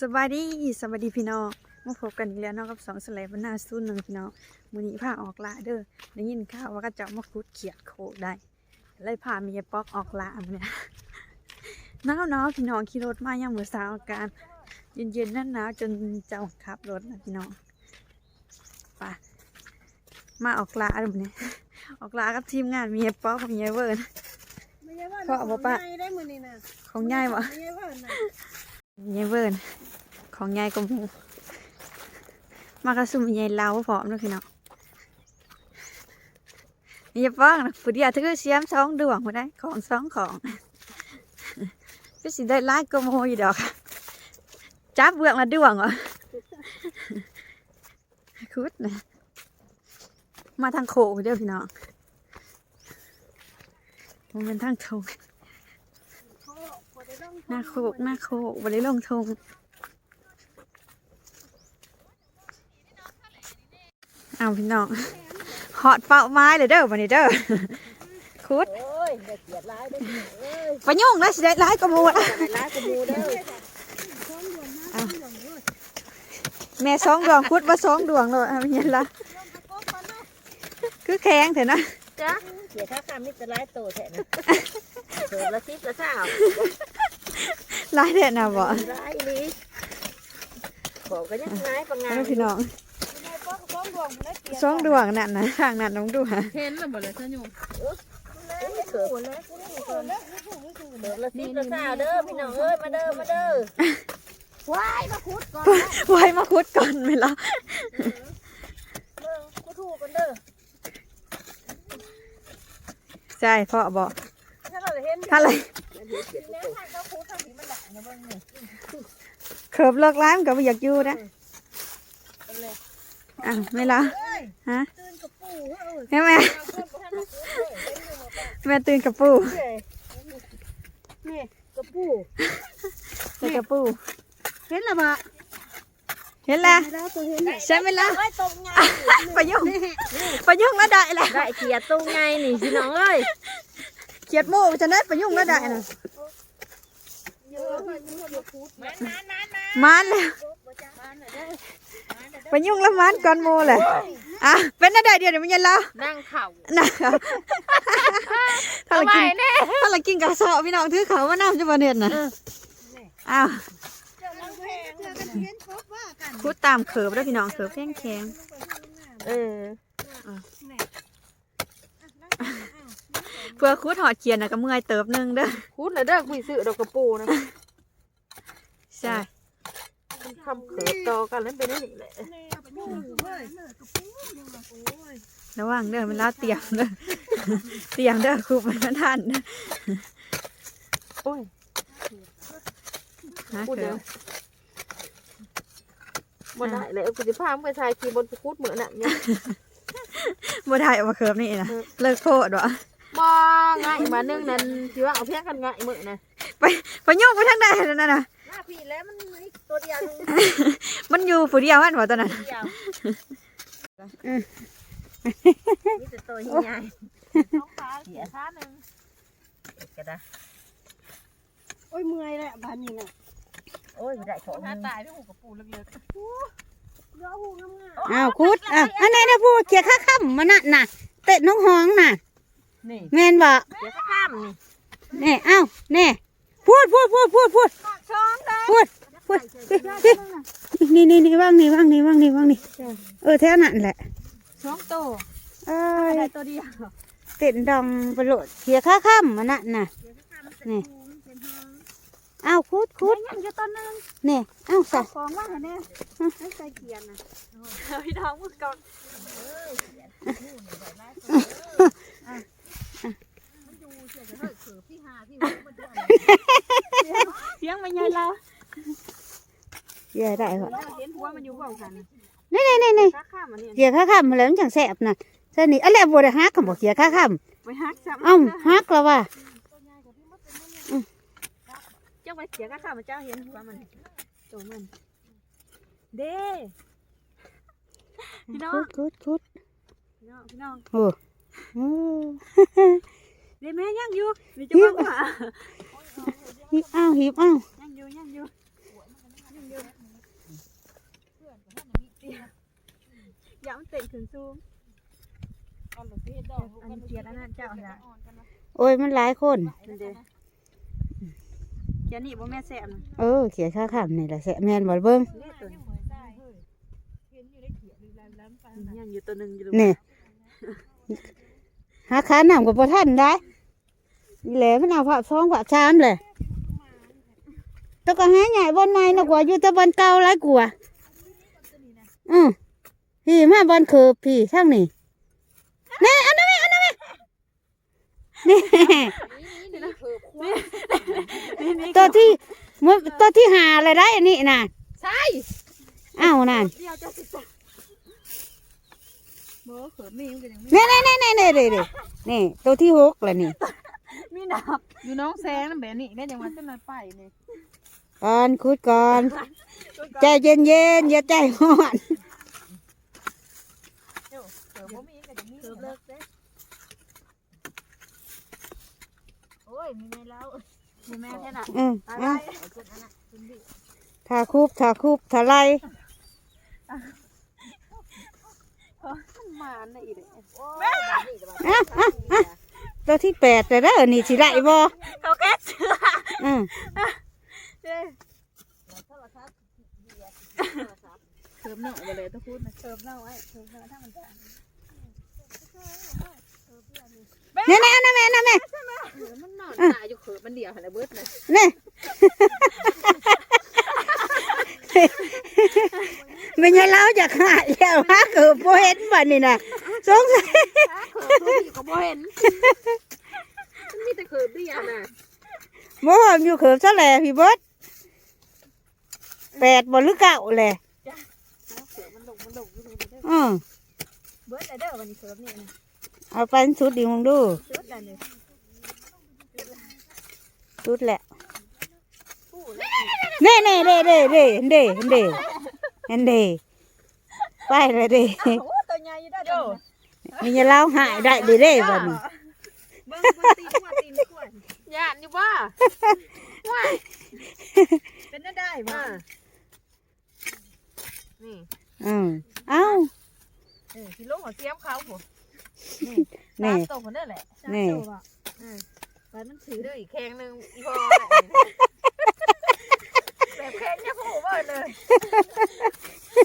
สวัสดีสวัสดีพี่น้องมาพบกันอีกแล้วเนาะกับสองสไลด์บนหน้าสู้หนึ่งพี่น้องมื้อนี้พาออกละเด้อได้ยินข่าวว่าก็จะมาคุดเขียดโคกได้เลยพาเมียป๊อกออกละมื้อเนี่ยหนาวเนาะพี่น้องขี่รถมายังมื้อเช้าอาการเย็นๆนั่นหนาวจนเจ้าขับรถนะพี่น้องไปมาออกละเด้อมื้อนี้ออกละกับทีมงานเมียป๊อกกับเมียเวิร์นไม่ใช่ว่าเพราะว่าปะง่ายได้มือนี่นะของยายบ่ไม่ใช่ว่าน่ะ ยายเวิร์นของยายกมูมากระซุ่มยายเล้าพร้อมด้วยพี่น้องนี่จะป้องนะผู้เดียวถือเสียมสองดวงมาได้ของสองของก็สิได้ไล่กบหมูอยู่ดอกจับเบือกละดวงเหรอคุดนะมาทางโขกเด้อพี่น้องมันเป็นทางทง เขาบ่ได้ต้อง หน้าโคกหน้าโคกบริลงทงเอาพี่น้องหอดเป้าไม้เลยเด้อวันนี้เด้อคุดโอ้ยอย่าเกลียดร้ายได้อเอ้ยไปยุ่งแล้วสิได้ร้ายกระมูดอย่าร้ายกับหมูเด้อแม่สองดวงคุดว่าสองดวงเลยเอาเห็นละคือแข็งเถอะนะจ้ะเสียค่าคำมิตรร้ายโตแท้นะเกิดละสิบละเช้า ร้ายเด็ดนะบ่ร้ายอีหลีบอกกันยังไงปังงาเอานพี่น้องสองดวงนั่นนะทางนั้นน้องดวงเห็นแล้วบ่เลยท่านอยู่เกิดเกิดละสิบละเช้าเด้อพี่น้องเอ้ยมาเด้อมาเด้อว้ายมาคุดก่อนไว้มาคุดก่อนไหมล่ะเบิ่งกูถูกกันเด้อใช่พ่อบอกถ้าเราเห็นถ้าอะไรแล้วทาง เขาคุดทางนี้มันหนักนะเบิ่งนี่เคิบเลิกร้านก็ไม่อยากอยู่นะอะไม่ละเอ้ยฮะตื่นกับปู่เอ้ยแม่แม่เอาเพิ่นบ่ทันมาคุดเลยเป็นอยู่บ่ปะแม่ตื่นกับปูนี่กระปูใส่กับปูเห็นแล้วบ่เห็นแล้วแล้วตัวเห็นใช่ไหมล่ะไอ้ตรงไงประยุงประยุงแล้วได้แหละได้เขียดตรงไงนี่พี่น้องเอ้ย เขียดหมูจะได้ประยุงแล้วได้นะเยอะเลยมันจะพูดแม่นานานมันแล้วประยุงแล้วมันก่อนหมูเลยอะเป็นอะไรเดียวเดี๋ยวมันเย็นแล้วนั่งเข่านะครับถ้าเรากินถ้าเรากินกระสอบพี่น้องถือเขาว่าน้ำจะมาเน็ตนะอ้าวเจอกันเจอกันเห็นครบว่ากันพูดตามเขิบแล้วพี่น้องเขิบแข็งแข็งเออ เพื่อคูดหอดเขียนนะก็เมื่อยเติบหนึงเด้อพูดเลยเด้อคุยซื้อดอกกระปูนะใช่มันทำเขิดต่อกันแล้วเป็นนี่แหละระวังเด้อมันแล้วเตรียมเด้อเตรียมเด้อครูมันทันเด้อโอ้ยฮะพูดเขิเด้อบบ่อะได้เลยเอากูจะพามึงไปถ่ายคลิปบนพูดเหมือนน่ะเนี่ยบ่ได้เอามาเขิบนี่นะเลิกโคตรวะ บ่ง่ายมาเนื่องนั้นที่ว่าเอาเพียงกันง่ายมื้อนะไปไปโยกไปทางใดนั่นน่ะนะหน้าพี่แล้วมันมีตัวเดียวนึงมันอยู่ผู้เดียวอันว่าตอนนั้นเดียวมีแต่ตัวใหญ่สองขาเสียขาหนึ่งก็ได้โอ้ยเมื่อยแล้วบ้านนี้น่ะโอ้ยได้ของถ้าหนึ่งตายพี่หูกับปูเล็กเดี๋ยวหูงามอ้าวคุดอะอันนี้นะพูดเขียค่าค่ำมันน่ะน่ะเตะน้องห้องน่ะๆ นี่แม่นบ่เดี๋ยวข้ามนี่แน่อ้าวแน่พูดพูดพูดพูดพูดพูดพูดนี่นี่นี่ว่างนี่ว่างนี่ว่างนี่ว่างนี่เออแท้นั่นแหละๆสองโตเอ้ยได้ตัวเดียวเต้นดองไปโหลดเขียค่าค่ำมันน่ะน่ะนี่อ้าวคุดคุดยังอยู่ต้นนึงนี่อ้าวใส่ของว่าแน่ให้ใส่เขียนนะพี่น้องมือก่อน เสียงมันใหญ่แล้วเย่ได้เหรอเห็นหัวมันอยู่บ่กันนี่นี่นี่นี่ข้าข้ามมันนี่เขียค่าค่ำมาแล้วมันจังแสบน่ะเส้นนี้อะไรบัวได้ฮักกับบ่เขียค่าค่ไปฮักซ้ำเอ้าฮักแล้วว่ะเจ้าไปเสียข้าข้ามเจ้าเห็นหัวมันตัวมันเด้พี่น้องคุดคุดคุดพี่น้องพี่น้อง เดี๋ยวแม่ยังอยู่มีจังหวะาหิบอ้าวหิบอ้าวยังอยู่ยังอยู่ยังอยู่ย้เตะถึงซูมอันเจียนอันนั่นเจ้าจ้ะโอ้ยมันหลายคนเขียนนี่บ่แม่แสมเออเขียนข้าขำนี่แหละแสมแมนบอลเบิ้งนี่ หาขาหนำกับบ่ทันได้นี่แหละมันเอาผักซองผักชามเลยแตะก็หาใหญ่บอนใหม่นะกว่าอยู่แต่บอนเก่าหลายกว่าอือพี่มาบอนคือพี่ช่างนี่นี่เอันนั้นไหมอันนั้นไหมนี่นี่นี่ตัวที่มื้อตัวที่หาอะไรได้อันนี้น่ะใช่อ้าวนั่น เดียวจะสิจ้ะบ่เขิมนี่มันก็ยังมีนี่นี่นี่นี่นี่นี่นี่ตัวที่หกแล้วนี่มีหนับอยู่น้องแซงนั่นแบบนี้แม่ยังมาเจ้าหน่อยไปนี่ก่อนคุดก่อน ใจเย็นเย็นๆอย่าใจร้อนเดี๋ยวบ่มีก็จะมีเขิมเลิกเด้โอ้ยมีในเรามีแม่แค่น่ะอืมอะไรอะเอาขึ้นอันนั้นขึ้นดิทาคุบทาคุบทาไล มันมาใน อะอะอะตัวที่แปดแต่เด้อนี่สิได้บ่เขาแก้เสื้ออืมเด้โทรศัพท์เบียร์โทรศัพท์เติมหน่อยไปเลยต้องพูดนะเขิมเล่าไว้เขิมเล่าถ้ามันจะนี่นี่อันนั้นแม่อันนั้นแม่มันนอนตายอยู่เขือมันเดียวหันเบิดเลยนี่ ไม่ใช่เราจะขายแล้วฮะเกิดบ่เห็นบ่นี่น่ะสงสัยเขือตัวพี่ก็บ่เห็นมันมีแต่เขือเบี้ยน่ะบ่หอมอยู่เขิบซะแหละพี่เบิดแปดบ่หรือเก้าแหละเขือมันลงมันลงมันลงอือเบิดเด้อวันนี้เขิมนี่นะเอาไปสุดดีมึงดูชุดได้เลยสุดแหละเน่เน่เด้เด้เด้เด้เด้เห็นเด้ไปเลย เด้โอ้ตัวใหญ่อยู่ได้โดมีเล่าหายได้เด้เด้บ่นี่เบิ่งเบิ่งตีนหัวตีนขวดย่านนี่ว่าเป็นได้ได้บ่อ่านี่อืมเอ้าเออที่ลงหัวเสียมเขาผมนี่ตรงคนนั่นแหละนี่ไปมันถือด้วยอีกแข้งหนึ่งอีพอ แบบแข้งเนี่ยผูกว่าเลย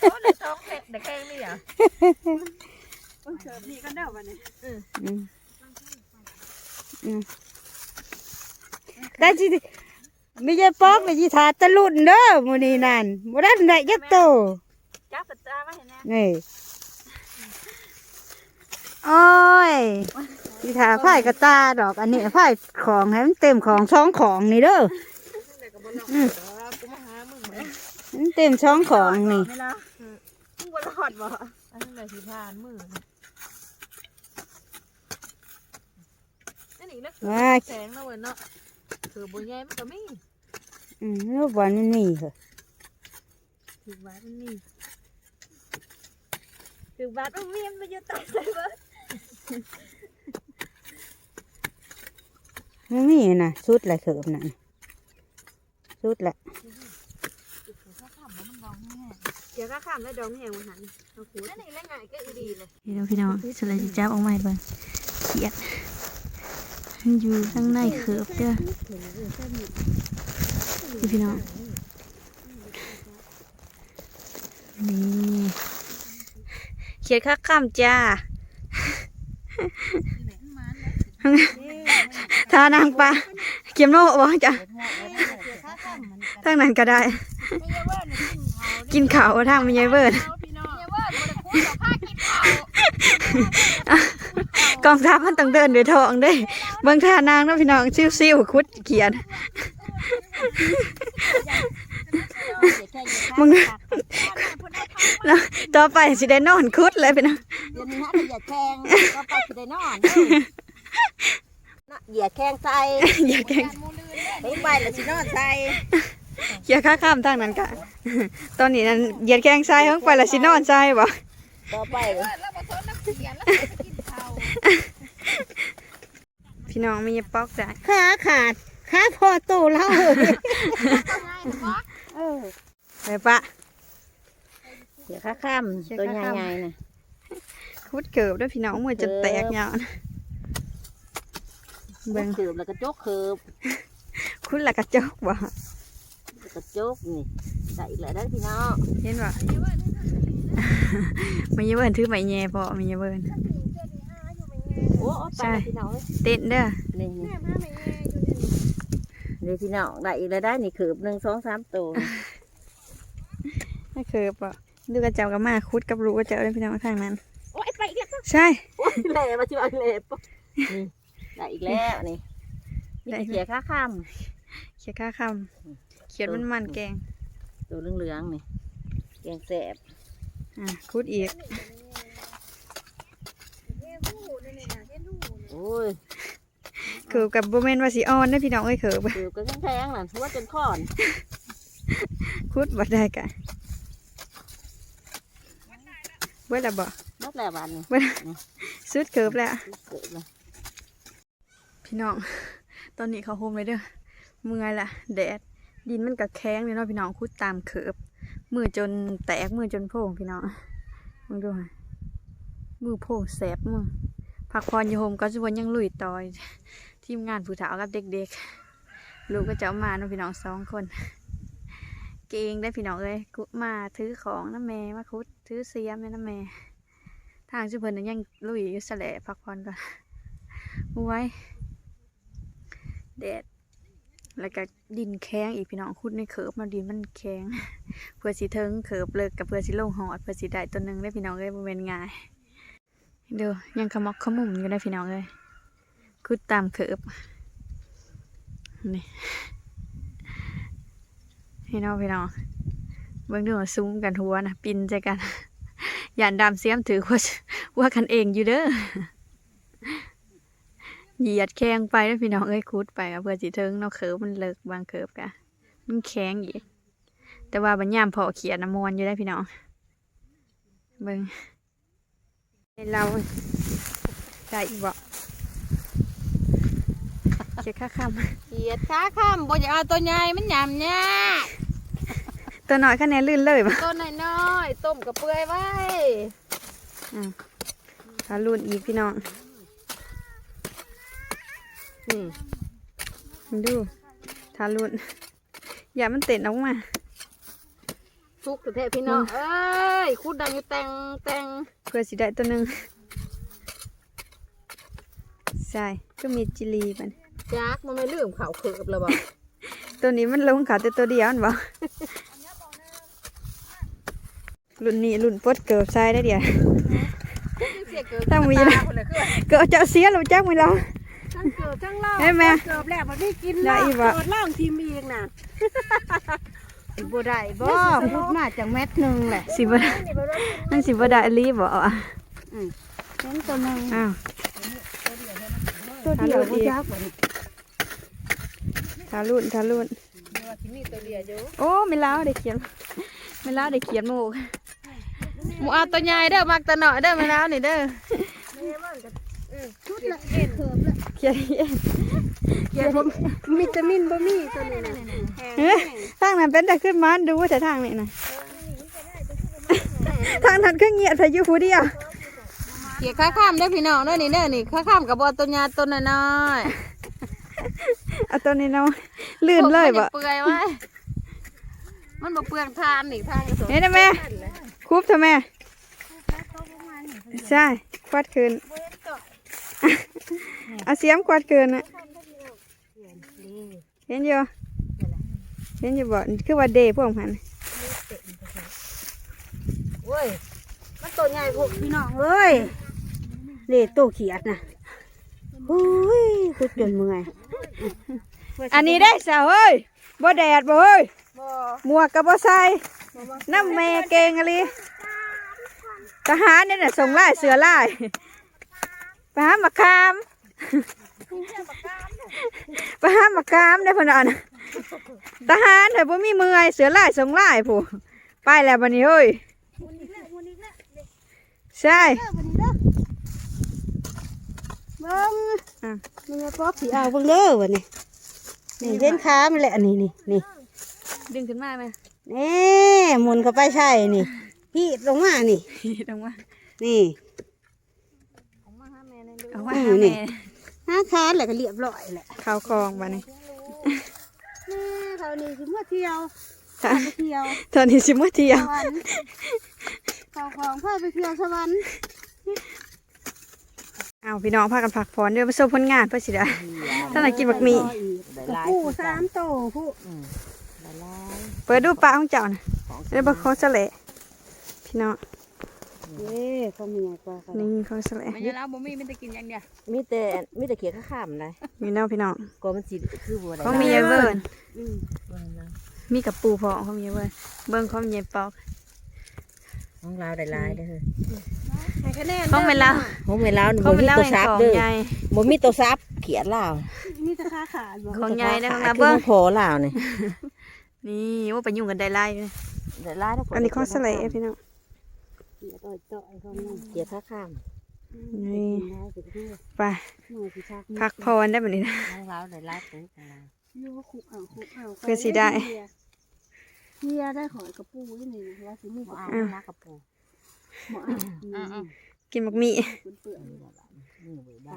เขาเลยท้องแข้งแต่แข้งนี่อะเบิ่งเขิมนี่ก็เด้อวันนี้อืมอืมได้สิมีใจปอกเลยสิทาตะลุนเด้อมื้อนี้นั่นบ่ได้ได้ยักโตจับสัจจาไว้ให้แน่นี่โอ้ยสิทาไผ่กระตาดอกอันนี้ไผ่ของให้มันเต็มของช่องของนี่เด้อแต่ก็บ่ลอง เดี๋ยวกูมาหามึงไหมมันเต็มช่องของนี่เวลามึงบ่รอดบ่อันนี้เลยที่ผ่านมือนั่นอีกนะว่าแสงนะเว้ยเนาะคือบุญใหญ่มันก็มีอืมแลูกบอลนี่นี่เหรอถึงบาทมันมีถึงบาทมันมีมันอยู่ใต้ใส่เบิดไม่มีนะสุดแหละเขิบนั่นสุดแหละ เดี๋ยวก็ข้ามแล้วดองแห้งมันหันเอาขูดนั่นอีกแล้วไงก็อีดีเลยพี่น้องพี่น้องสไลด์จับออกมาเบิ่งเขียดมันอยู่ข้างในเขือบเด้อนี่พี่น้องนี่เขียดข้าข้ามจ้าทานางปลาเกียมโน่บ่จ้ะทางนั้นก็ได้ กินข้าวทางมันยายเบิร์ดกองทัพมันต้องเดินด้วยท้องเด้เบิ่งท่านางเนาะพี่น้องซิ่วๆคุดเขียนมึงแล้วต่อไปสิได้นอนคุดเลยพี่น้องเดี๋ยวนี้นะเหยียดแข้งก็ไปสิได้นอนนะเหยียดแข้งใส่อย่าแกล้งเฮ้ยไปแล้วสินอนใส่อย่าข้าข้ามทางนั้นกะ ตอนนี้นั้นเหยียดแข้งซ้ายเฮิงไปและสินอนซ้ายบ่ต่อไปพี่น้องมีปอกได้ขาขาดขาพอโตแล้วเออไปปะเดี๋ยวข้าข้ามตัวใหญ่ๆนะคุดเกิบด้วยพี่น้องมือจะแตกเนี่ยเบิ่งเขือบแล้วก็โจกเขือบคุดและกระจกบ่ แล้วก็โจกนี่ได้อีกแล้วได้อพี่น้องเห็นบ่มันอยาเบิ่นถือไม้แย่พอมันอยาเบิ่นโอ้เอาไปแล้วพี่น้องเอ้ยเต้นเด้อนี่นี่นี่พี่น้องได้อีกแล้วได้นี่เขือบหนึ่งสองสามตัวนั่นคือบ่ดูกระเจ้ากับมาคุดกับรู้กระเจ้าเลยพี่น้องทางนั้นโอ้ยไปอีกแล้วใช่โอ้ยแหล่มาชิบะแหล่ปะนี่ได้อีกแล้วนี่มีได้แต่เขียค่าข้าม เขียนค่าคำเขียนมันมันๆแกง ตัวเหลืองๆนี่แกงแสบอะคุดอีก โอ้ยเกิบกับโบเมนว่าสีอ่อนได้อพี่น้องเอ้ยเขิบเขือบก็แข็งๆน่ะหัวจนค้อนคุดบ่ได้กะเบิดและบ่นัดแล้วบานนี่เบิดสุดเขิบแล้วเขือบเลยพี่น้อง ตอนนี้เขาโฮมเลยเด้อ เมื่อยละแดดดินมันก็แข็งเลยเนาะพี่น้องคุดตามเขิบมือจนแตกมือจนโพ่งพี่น้องมึงดูค่ะมือโพ่งแสบมือพักพรอยโฮมก็จะวนยังลุยต่อยทีมงานผู้ถาวกับเด็กๆ ลูกก็จะเอามาเนาะพี่น้องสองคน เก่งได้พี่น้องเอ้ยกุมาถือของน้ำแม่มาคุดถือเสียมน้ำแม่ทางชื่อเพิ่นยังลุยอยู่แสละพักผ่อนก่อนไว้แดด แล้วก็ดินแข็งอีกพี่น้องคุดในเขิบมาดินมันแข็งเพื่อสิเทิงเขิบเลิกกับเพื่อสิลงหอดเพื่อสิได้ตัวหนึ่งได้พี่น้องเอ้ยเป็นง่ายดี๋ยวยังขมอกขมุมอยู่ได้พี่น้องเอ้ยคุดตามเขิบนี่พี่น้องพี่น้องเบิ่งดูซุ้มกันหัวนะปินใจกันยานดำเสียมถือว่าว่ากันเองอยู่เด้อ เหยียดแข้งไปแล้วพี่น้องเอ้ยคุดไปอะเพื่อสิเทิงเนาะเคิร์ฟมันเลิกบางเคิร์ฟกะมันแข็งอีกแต่ว่าบัญยามพอเขียนน้ำมวนอยู่ได้พี่น้องเบิ่งให้เราได้อีกบ่เขียนค่าคเขียดขาข้ามบ่อยากเอาตัวใหญ่มันหยำเนี่ยำตัวน้อยคะแนนลื่นเลยบ่ตัวน้อยๆต้มกับเปื่อยไว้ถ้าลื่นอีกพี่น้อง นี่มึงดูถ้าลื่นอย่ามันเต้นออกมาทุกประเทศพี่น้องเอ้ยคุดดังอยู่แต่งแต่งเพื่อสิได้ตัวหนึ่งใช่ก็มีจิลีมันจักมันไม่ลืมเขาเขือบแล้วบ่ตัวนี้มันลงขาแต่ตัวเดียวนั่นบ่รุ่นนี้รุ่นปลดเกิบทรายได้เดียวเสียเกิดตั้งมีตานะคนละคือเกิดเจ้าเสียหรือจักมือเรา ทั้งเกิดทั้งเล่าเฮ้ยแม่เกิดแล้วมันไม่กินได้อีกบ่เกิดล่องทีมอีกน่ะบ่ได้บ่พูดมาจากเม็ดหนึ่งแหละสิบ่ได้นั่นสิบ่ได้อีหลีบ่อะเห็นตัวหนึ่งอ้าวตัวเดียวบ่จักทารุ่นทารุ่นมีตัวเดียวอยู่โอ้ไม่แล้วได้เขียนไม่แล้วได้เขียนหมูกหมูเอาตัวใหญ่เด้อมักตัวน้อยเด้อมาแล้วนี่เด้อเขียนเองเขียนวิตามินบ่มีตัวนี้นะเฮ้ยทางนั้นเป็นแต่ขึ้นมาดูแต่ทางนี้นะทางนั้นคือเงียบแต่อยู่ผู้เดียวเขียข้าข้ามเด้อพี่น้องเด้อนี่เด้อนี่ข้าข้ามกับบ่ตัวใหญ่ตัวน้อยเอาตัวนี้เนาะๆลื่นเลยบ่พวกมันงเปื่อยไว้มันบ่เปลืองทานนี่ทานกระสอบเห็นไหมคุบทำไมใช่ควัดคืนเอาเสียมควัดคืนนะเห็นอยู่เห็นอยู่บ่คือว่าเดย์พวกมันเว้ยมันตัวใหญ่พวกพี่น้องเอ้ยนี่ตัวเขียดน่ะโอ้ยคุดจนเมื่อยอันนี้ได้สาวเอ้ยบ่แดดบ่เอ้ยบ่หมวกกับบ่ใส่น้ำแม่เก่งอะไรทหารเนี่ยน่ะส่งไล่เสือไล่ไปหามาคาม ไปหามาคามได้อพะนันทหารเถอะบ่มีมือไอ้เสือไล่ส่งไล่ผู้ไปแล้วบัดนี้เฮ้ยใช่เบิ่งอะนี่ไงป๊อกสีเอาเบิ่งเด้อวันนี้นี่เส้นขามันแหละนี่นี่นี่ดึงขึ้นมาไหมนี่หมุนเข้าไปใช่นี่ พี่ลงมานี่ตรงว่านี่เอาไว้อืมหานี่แม่ ห้าคานแหละก็เรียบร้อยแหละเข้าคลองบัดนี้แม่เขานี่สิมาเที่ยวค่ะไปเที่ยวตอนนี้สิมื้อเที่ยสววรรค์เขาของพาไปเที่ยวสวรรค์เอาพี่น้องพากันพักผ่อนเด้อไปสู่ผลงานเพื่อสิได้ถ้าน่ะกินบักหมี่ได้กระหลายปูสามโตผู้อืมได้หลายเปิดดูปลาของเจ้าน่ะของแล้วบ่ของสะแหละพี่น้อง เอ้เขามีกว่ากันนี่ของสะแหละไม่ใช่แล้วบ่มีมันจะกินอย่างเดียวมีแต่มีแต่เขียดข้ามๆนะมีเนาะพี่น้องก็มันสิคือบ่ได้ของมียายเวิร์นอืมมีกับปูพอของมียายเวิร์นเบิ่งของมียายปอกของเราได้หลายเด้อให้คะแนนของเวลาของแม่ลาวนี่ของบ่เวมีลาตัวแห่งซับของเด้อใหญ่บ่มีตัวซับเขียดลาวนี่จะค้าขาดบ่ของใหญ่นะของขนาคือเบิ่งของพอลาวนี่นี่ว่าไปยุ่งกันได้ไล่เลยได้หลายแล้วอันนี้ของสะแหละพี่น้อง เกี่ยวต่อยต่อยเขานี่เขียดข้ามนี่ได้สิพี่ไปหน่อยสิชักพักพรได้แบบนี้นะของเราได้หลายตัวของเราโยคุกเอาคุกเอาเพื่อสิได้เฮียได้ขอยกระปูนี่นี่ว่าสิมีบ่บ่เอาอะมากระปูบ่อะกินบักหมี่เปื่อยมือไว้ได้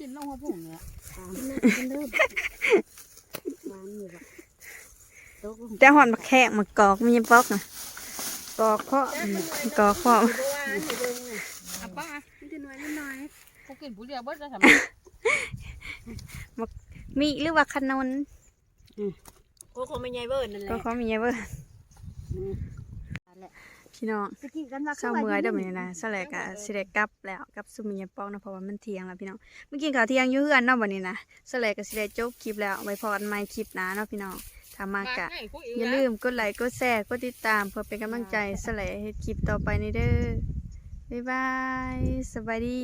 กินลงหัวผงเนี่ยตามนั่นเริ่มวางอยู่บ่ตกลงแต่หอนมาแขกมากอกมียายปอกนะ กอกเพาะกอกพร้อมอะป้ามันจะน้อยน้อยเขากินผู้เดียวเบิดจะทำมีหรือว่าขนนโอ้คงไม่ใหญ่เบิดนั่นแหก็ละเขามียายเวิร์นพี่น้องตะกี้กันว่าเศร้าเมื่อยเด้อมื้อนี้นะสแลกอะสิได้กลับแล้วกลับสุมียปอกนะเพราะว่ามันเที่ยงแล้วพี่น้องเมื่อกี้ข้าวเที่ยงอยู่เฮือนเนาะบัดนี้นะสแลกก็สิได้จบคลิปแล้วไว้พอกันใหม่คลิปหน้าเนาะพี่น้อง ถ้ามากะ อย่าลืมกดไลค์กดแชร์กดติดตามเพื่อเป็นกำลังใจสแลกเฮ็ดคลิปต่อไปนี้เด้อบ๊ายบายสบายดี